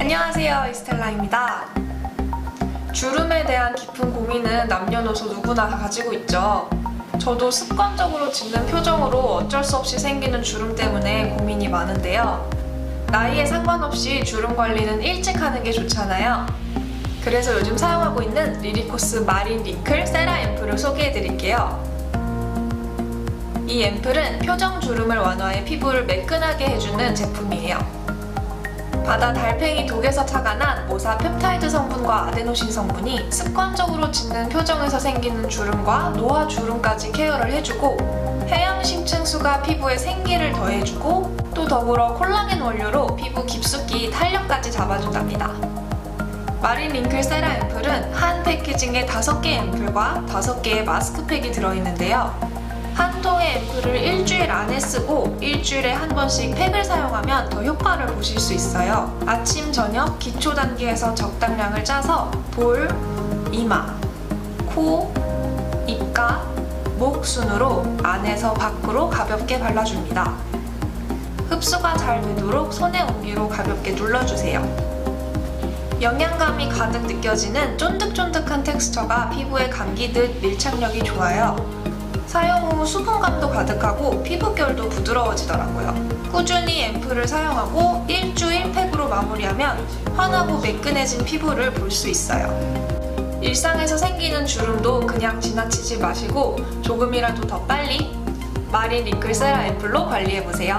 안녕하세요 이스텔라입니다. 주름에 대한 깊은 고민은 남녀노소 누구나 다 가지고 있죠. 저도 습관적으로 짓는 표정으로 어쩔 수 없이 생기는 주름 때문에 고민이 많은데요. 나이에 상관없이 주름 관리는 일찍 하는 게 좋잖아요. 그래서 요즘 사용하고 있는 리리코스 마린 링클 세라 앰플을 소개해 드릴게요. 이 앰플은 표정 주름을 완화해 피부를 매끈하게 해주는 제품이에요. 바다 달팽이 독에서 착안한 모사 펩타이드 성분과 아데노신 성분이 습관적으로 짓는 표정에서 생기는 주름과 노화 주름까지 케어를 해주고 해양 심층수가 피부에 생기를 더해주고 또 더불어 콜라겐 원료로 피부 깊숙이 탄력까지 잡아준답니다. 마린 링클 세라 앰플은 한 패키징에 5개 앰플과 5개의 마스크팩이 들어있는데요. 한 통의 앰플을 일주일 안에 쓰고 일주일에 한 번씩 팩을 사용하면 더 효과를 보실 수 있어요. 아침, 저녁, 기초 단계에서 적당량을 짜서 볼, 이마, 코, 입가, 목 순으로 안에서 밖으로 가볍게 발라줍니다. 흡수가 잘 되도록 손의 온기로 가볍게 눌러주세요. 영양감이 가득 느껴지는 쫀득쫀득한 텍스처가 피부에 감기듯 밀착력이 좋아요. 사용 후 수분감도 가득하고 피부결도 부드러워지더라고요. 꾸준히 앰플을 사용하고 일주일 팩으로 마무리하면 환하고 매끈해진 피부를 볼 수 있어요. 일상에서 생기는 주름도 그냥 지나치지 마시고 조금이라도 더 빨리 마린 링클 세라 앰플로 관리해보세요.